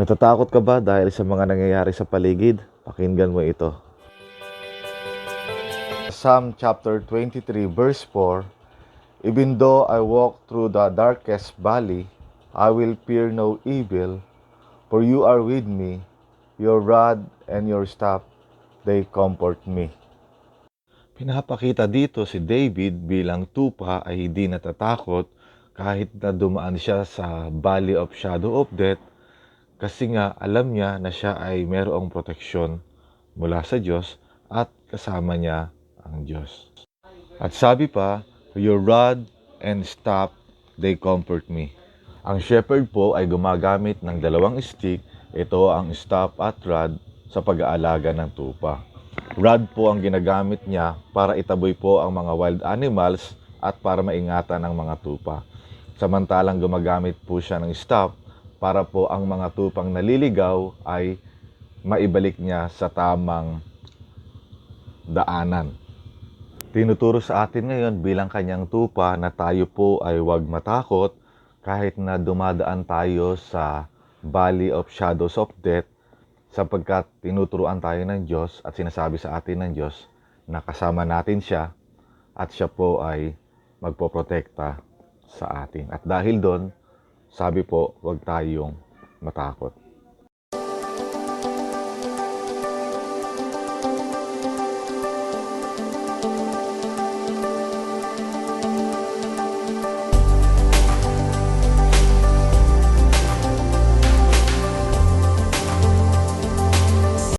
Natatakot ka ba dahil sa mga nangyayari sa paligid? Pakinggan mo ito. Psalm chapter 23 verse 4 Even though I walk through the darkest valley, I will fear no evil, for you are with me, your rod and your staff, they comfort me. Pinapakita dito si David bilang tupa ay hindi natatakot kahit na dumaan siya sa Valley of Shadow of Death kasi nga alam niya na siya ay mayroong proteksyon mula sa Diyos at kasama niya ang Diyos. At sabi pa, Your rod and staff, they comfort me. Ang shepherd po ay gumagamit ng dalawang stick. Ito ang staff at rod sa pag-aalaga ng tupa. Rod po ang ginagamit niya para itaboy po ang mga wild animals at para maingatan ang mga tupa. Samantalang gumagamit po siya ng staff para po ang mga tupang naliligaw ay maibalik niya sa tamang daanan. Tinuturo sa atin ngayon bilang kanyang tupa na tayo po ay huwag matakot kahit na dumadaan tayo sa Valley of Shadows of Death sapagkat tinuturuan tayo ng Diyos at sinasabi sa atin ng Diyos na kasama natin siya at siya po ay magpoprotekta sa atin. At dahil doon, sabi po, huwag tayong matakot.